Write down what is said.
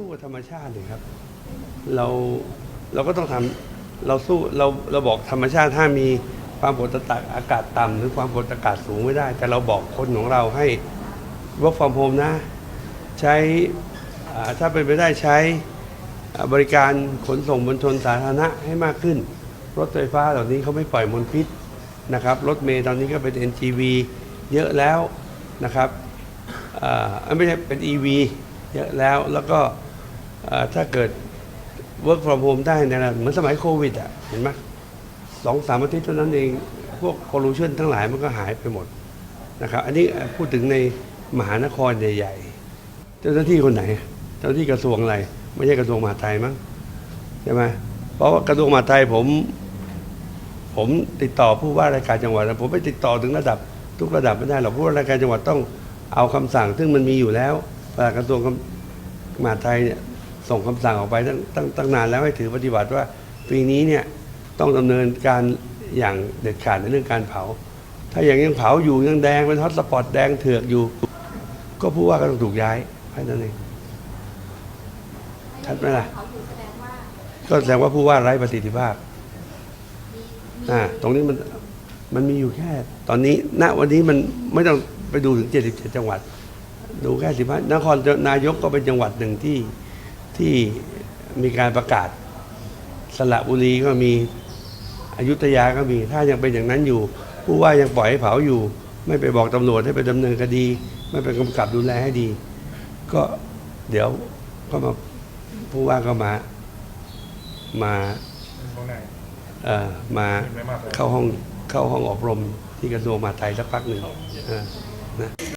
สู้กับธรรมชาติเลยครับ เราเราก็ต้องทำเราสู้เราเราบอกธรรมชาติถ้ามีความกดอากาศต่ำหรือความกดอากาศสูงไม่ได้ แต่เราบอกคนของเราให้ work from home นะ ใช้ถ้าเป็นไปได้ใช้บริการขนส่งมวลชนสาธารณะให้มากขึ้น รถไฟฟ้าเหล่านี้เขาไม่ปล่อยมลพิษนะครับ รถเมล์ตอนนี้ก็เป็น NGV เยอะแล้วนะครับอ่าไม่ใช่เป็น EV เยอะแล้วแล้วก็ ถ้าเกิด work from home ได้เนยนะเหมือนสมัยโควิดอะเห็นไหมสองสามอาทิตย์เท่านั้นเอง พวก pollution ทั้งหลายมันก็หายไปหมดนะครับ อันนี้พูดถึงในมหานครใหญ่ๆ เจ้าหน้าที่คนไหน เจ้าหน้าที่กระทรวงอะไร ไม่ใช่กระทรวงมหาดไทยมั้งใช่ไหมเพราะว่ากระทรวงมหาดไทยผม ผมติดต่อผู้ว่าราชการจังหวัดผมไม่ติดต่อถึงระดับ ทุกระดับไม่ได้หรอกผู้ว่าราชการจังหวัดต้องเอาคำสั่ง ซึ่งมันมีอยู่แล้วปลัดกระทรวงมหาดไทยเนี่ย ส่งคำสั่งออกไปตั้งตั้งตั้งนานแล้วให้ถือปฏิบัติว่า ปีนี้เนี่ยต้องดำเนินการอย่างเด็ดขาดในเรื่องการเผา ถ้าอย่างยังเผาอยู่ยังแดงเป็นฮอตสปอตแดงเถือกอยู่ ก็ผู้ว่าก็ต้องถูกย้ายแค่นั้นเองชัดไหมล่ะเขาอยู่แสดงว่าก็แสดงว่าผู้ว่าไร้ประสิทธิภาพมีมีอ่าตรงนี้มันมันมีอยู่แค่ ตอนนี้ณวันนี้มันไม่ต้องไปดูถึง 77 จังหวัด ดูแค่15นครนายกก็เป็นจังหวัดหนึ่งที่ ที่มีการประกาศสระบุรีก็มีอยุธยาก็มี ถ้ายังเป็นอย่างนั้นอยู่ ผู้ว่ายังปล่อยให้เผาอยู่ ไม่ไปบอกตำรวจให้ไปดำเนินคดี ไม่ไปกำกับดูแลให้ดี ก็เดี๋ยวก็มาผู้ว่าก็มามาตรงไหนเอ่อมาไม่มากเลยเข้าห้องเข้าห้องอบรมที่กระทรวงมหาดไทยสักพักหนึ่งเออนะ